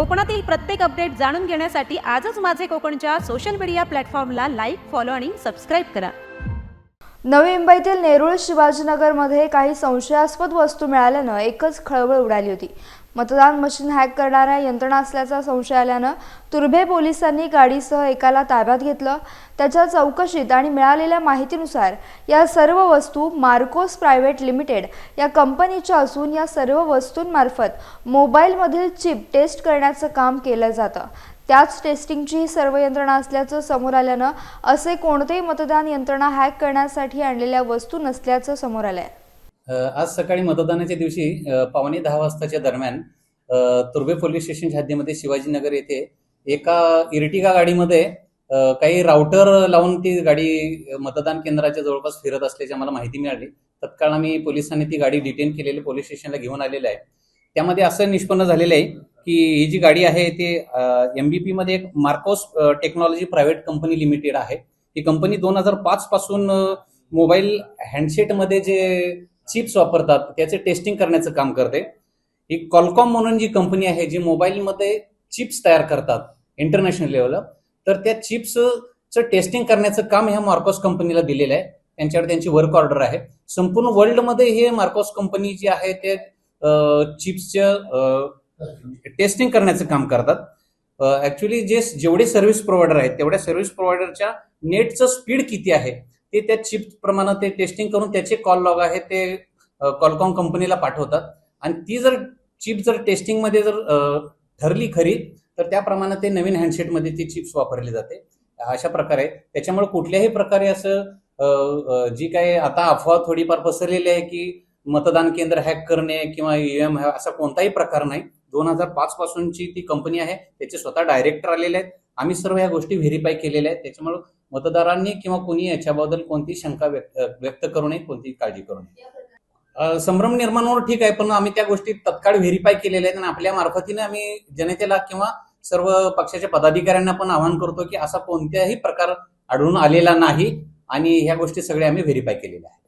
कोकणातील प्रत्येक अपडेट जाणून घेण्यासाठी आजच माझे कोकणच्या सोशल मीडिया प्लॅटफॉर्मला लाईक फॉलो आणि सबस्क्राईब करा. नवी मुंबईतील नेरुळ शिवाजीनगरमध्ये काही संशयास्पद वस्तू मिळाल्यानं एकच खळबळ उडाली होती. मतदान मशीन हॅक करणाऱ्या यंत्रणा असल्याचा संशय आल्यानं तुर्भे पोलिसांनी गाडीसह एकाला ताब्यात घेतलं. त्याच्या चौकशीत आणि मिळालेल्या माहितीनुसार या सर्व वस्तू मार्कोस प्रायव्हेट लिमिटेड या कंपनीच्या असून या सर्व वस्तूंमार्फत मोबाईलमधील चिप टेस्ट करण्याचं काम केलं जातं. त्याच टेस्टिंगची ही सर्व यंत्रणा असल्याचं समोर आल्यानं असे कोणतेही मतदान यंत्रणा हॅक करण्यासाठी आणलेल्या वस्तू नसल्याचं समोर आलं आहे आज सकाळी मतदानाच्या दिवशी पावणे दहा वाजताच्या दरम्यान तुर्बे तुर्भे पोलीस स्टेशन हद्दीमध्ये शिवाजीनगर येथे एका इर्टिगा गाडीमध्ये काही राउटर लावून ती गाडी मतदान केंद्राच्या जवळपास फिरत असल्याची आम्हाला माहिती मिळाली. तत्काळ आम्ही पोलिसांनी ती गाडी डिटेन केलेली पोलीस स्टेशनला घेऊन आलेलं आहे. त्यामध्ये असं निष्पन्न झालेलं आहे की ही जी गाडी आहे ते एमबीपी मध्ये एक Marcos technology private company limited आहे. ही कंपनी दोन हजार पाच पासून मोबाईल हँडसेटमध्ये जे चिप्स वापरतात त्याचे टेस्टिंग करण्याचं काम करते. ही कॉलकॉम म्हणून जी कंपनी आहे जी मोबाईलमध्ये चिप्स तयार करतात इंटरनॅशनल लेवलला तर त्या चिप्सचं टेस्टिंग करण्याचं काम ह्या मार्कोस कंपनीला दिलेलं आहे. त्यांच्याकडे त्यांची वर्क ऑर्डर आहे. संपूर्ण वर्ल्डमध्ये हे मार्कोस कंपनी जी आहे ते चिप्सचं टेस्टिंग करण्याचं काम करतात. ऍक्च्युली जे जेवढे सर्व्हिस प्रोव्हायडर आहेत तेवढ्या सर्व्हिस प्रोव्हायडरच्या नेटचं स्पीड किती आहे ते त्या चिप प्रमाणे ते टेस्टिंग करून त्याचे कॉल लॉग आहे ते कॉलकॉम कंपनीला पाठवतात. आणि ती जर चिप जर टेस्टिंगमध्ये जर ठरली खरी तर त्याप्रमाणे ते नवीन हँडसेटमध्ये ती चिप्स वापरली जाते. अशा प्रकारे. त्याच्यामुळे कुठल्याही प्रकारे असं जी काय आता अफवा थोडीफार पसरलेली आहे की मतदान केंद्र हॅक करणे किंवा एम असा कोणताही प्रकार नाही. दोन हजार पाच पासूनची ती कंपनी आहे. त्याचे स्वतः डायरेक्टर आलेले आहेत. आम्ही सर्व ह्या गोष्टी व्हेरीफाय केलेल्या आहेत. त्याच्यामुळे मतदारांनी किंवा कोणी याच्याबद्दल कोणती शंका व्यक्त व्यक्त करू नये कोणती काळजी करू नये. संभ्रम निर्माण होणं ठीक आहे पण आम्ही त्या गोष्टी तत्काळ व्हेरीफाय केलेल्या आहेत आणि आपल्या मार्फतीने आम्ही जनतेला किंवा सर्व पक्षाच्या पदाधिकाऱ्यांना पण आवाहन करतो की असा कोणत्याही प्रकार आढळून आलेला नाही आणि ह्या गोष्टी सगळ्या आम्ही व्हेरीफाय केलेल्या आहेत.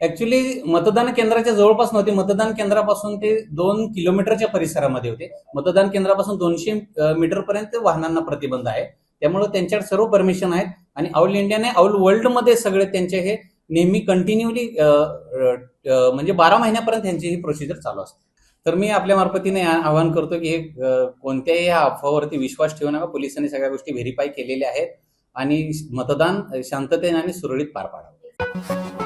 ऍक्च्युली मतदान केंद्राच्या जवळपास नव्हते मतदान केंद्रापासून ते दोन किलोमीटरच्या परिसरामध्ये होते. मतदान केंद्रापासून दोनशे मीटर पर्यंत वाहनांना प्रतिबंध आहे. त्यामुळे त्यांच्याकडे सर्व परमिशन आहेत. आणि ऑल इंडियाने ऑल वर्ल्डमध्ये सगळे त्यांचे हे नेहमी कंटिन्युअली म्हणजे बारा महिन्यापर्यंत त्यांची ही प्रोसिजर चालू असते. तर मी आपल्या मार्फतीने आवाहन करतो की हे कोणत्याही ह्या अफवावरती विश्वास ठेवू नका. पोलिसांनी सगळ्या गोष्टी व्हेरीफाय केलेल्या आहेत. आणि मतदान शांततेने आणि सुरळीत पार पाडावं.